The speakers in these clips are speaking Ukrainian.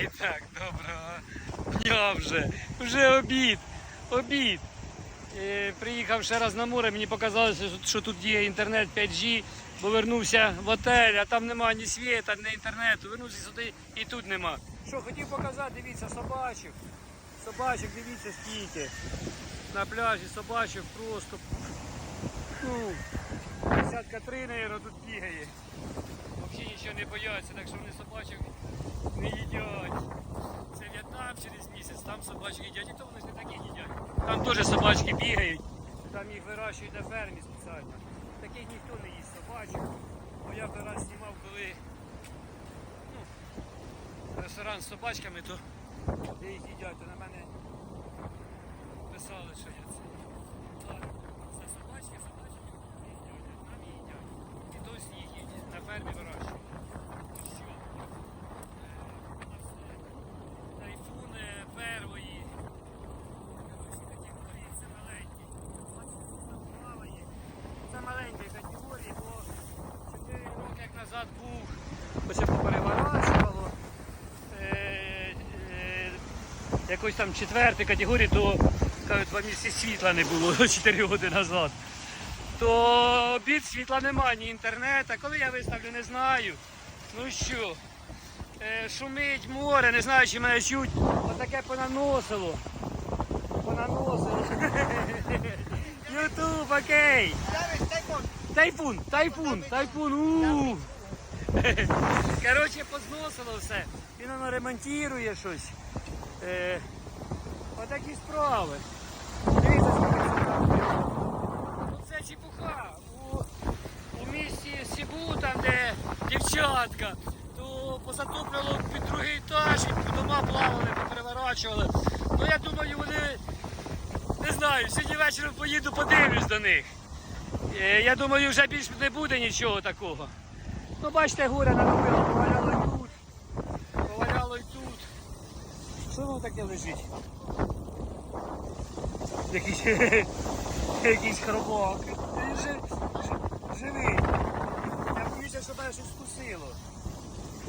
І так, доброго дня вже. Вже обід. Обід. Е, приїхав ще раз на море, мені показалося, що тут є інтернет 5G, бо вернувся в отель, а там нема ні світа, ні інтернету. Вернувся сюди і тут нема. Що хотів показати, дивіться, собачок. Собачок, дивіться скільки. На пляжі собачок просто. Ну, десятка три, мабуть, тут бігає. Взагалі нічого не бояться, так що вони собачок не їдять. Це В'єтнам через місяць, там собачки їдять, і то вони ж не такі їдять. Там теж собачки бігають, там їх вирощують на фермі спеціально. Таких ніхто не їсть собачок. Бо я один раз знімав, коли ну, ресторан з собачками, то де їх їдять, то на мене писали, що я це. Це собачки, собачки їдять, а там їдять. І досі їх їдять, на фермі вирощують. Ну що? Е, у нас, е, Тайфун е, первої. Коротше, категорії це маленькі. Бачите, там плаває. Це маленькі категорії, бо 4 роки як назад був, ось я попереворачувало. Е, е, якось там четвертої категорії, то кажуть, два місяці світла не було 4 роки назад. То обід світла немає, ні інтернету. Коли я виставлю, не знаю. Ну що, е, шумить море, не знаю, чи мене чуть. Отаке понаносило. Понаносило. Ютуб, окей. Тайфун, тайфун, тайфун. Коротше, позносило все. Він воно ремонтує щось. Е, отакі справи. Дивіться, скільки. Це чепуха. У, у місті Сібу, там де дівчатка, то позатоплювало під другий етаж, і дома плавали, попереворачували. Ну я думаю, вони не знаю, сьогодні вечором поїду, подивлюсь до них. Е, Я думаю, вже більш не буде нічого такого. Ну бачите, горе наробило, поваляло і тут, поваляло і тут. Що воно таке лежить? Якийсь, якийсь жи- живий. Я боюся, що мене щось вкусило.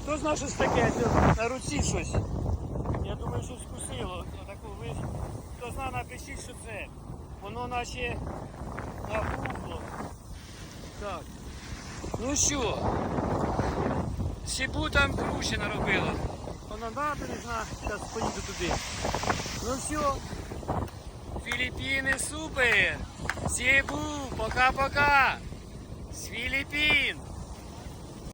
Хто знає, що таке? На руці щось. Я думаю, що вкусило. Отаку ви. Хто знає, напишіть, що це. Воно наче набухло. Так. Ну що? Сібу там круче наробила. Вона набережна, зараз поїду туди. Ну все. Філіппіни супер! Сібу, пока-пока! З Філіппін!